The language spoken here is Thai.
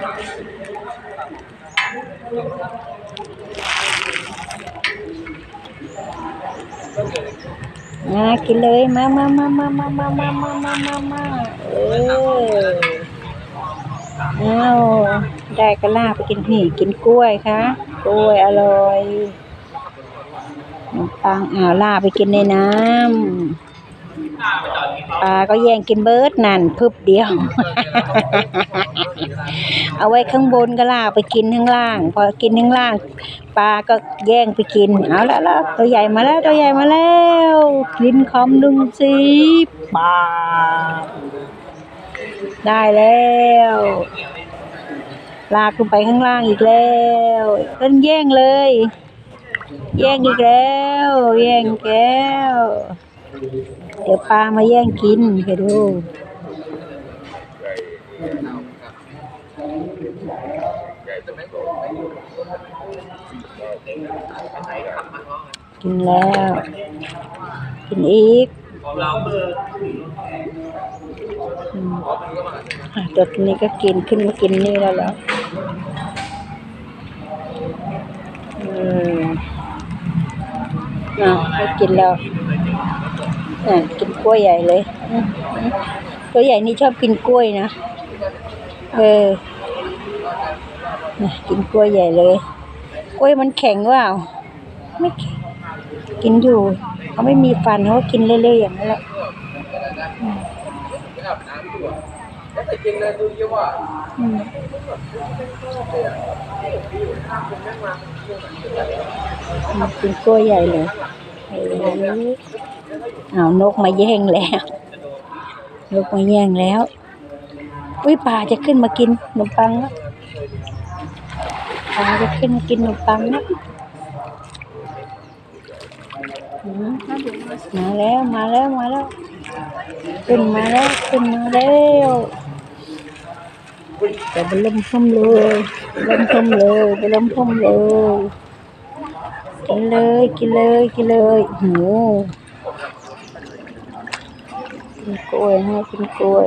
มากินเลยมามามามามามามามามามามาเออเอาได้ก็ลาไปกินนี่กินกล้วยค่ะ กล้วยอร่อยปังอ้าวลาไปกินในน้ำ ปลาก็แย่งกินเบิร์ดนั่นพึบเดียว เอาไว้ข้างบนก็ลากไปกินข้างล่าง พอกินข้างล่างปลาก็แย่งไปกิน เอาละละตัวใหญ่มาแล้วตัวใหญ่มาแล้วกินคำหนึ่งสิปลาได้แล้วลากขึ้นไปข้างล่างอีกแล้วเพิ่นแย่งเลย แย่งอีกแล้ว แย่งแก้ว เดี๋ยวปลามาแย่งกินไปดูกินแล้ว กินอีกตัวนี้ก็กินขึ้นมากินนี่แล้วเหรออืมอะให้กินแล้ว อะกินกล้วยใหญ่เลยอืมอืมตัวใหญ่นี่ชอบกินกล้วยนะ เออน่กินกล้วยใหญ่เลย กล้วยมันแข็งเปล่าไม่แข็งกินอยู่เขาไม่มีฟันเขากินเรื่อยๆอย่างนั้นแหละอืมกินกล้วยใหญ่เลยเออ เอานกมาแย่งแล้วนกมาแย่งแล้วอุ้ยปลาจะขึ้นมากินขนมปังแล้วปลาจะขึ้นมากินขนมปังแล้วมาแล้วมาแล้วมาแล้วขึ้นมาแล้วขึ้นมาแล้วแต่ไปเริ่มพุ่มเลยเริ่มพุ่มเลยไปเริ่มพุ่มเลยกินเลยกินเลยกินเลยโห กินกล้วยให้กินกล้วย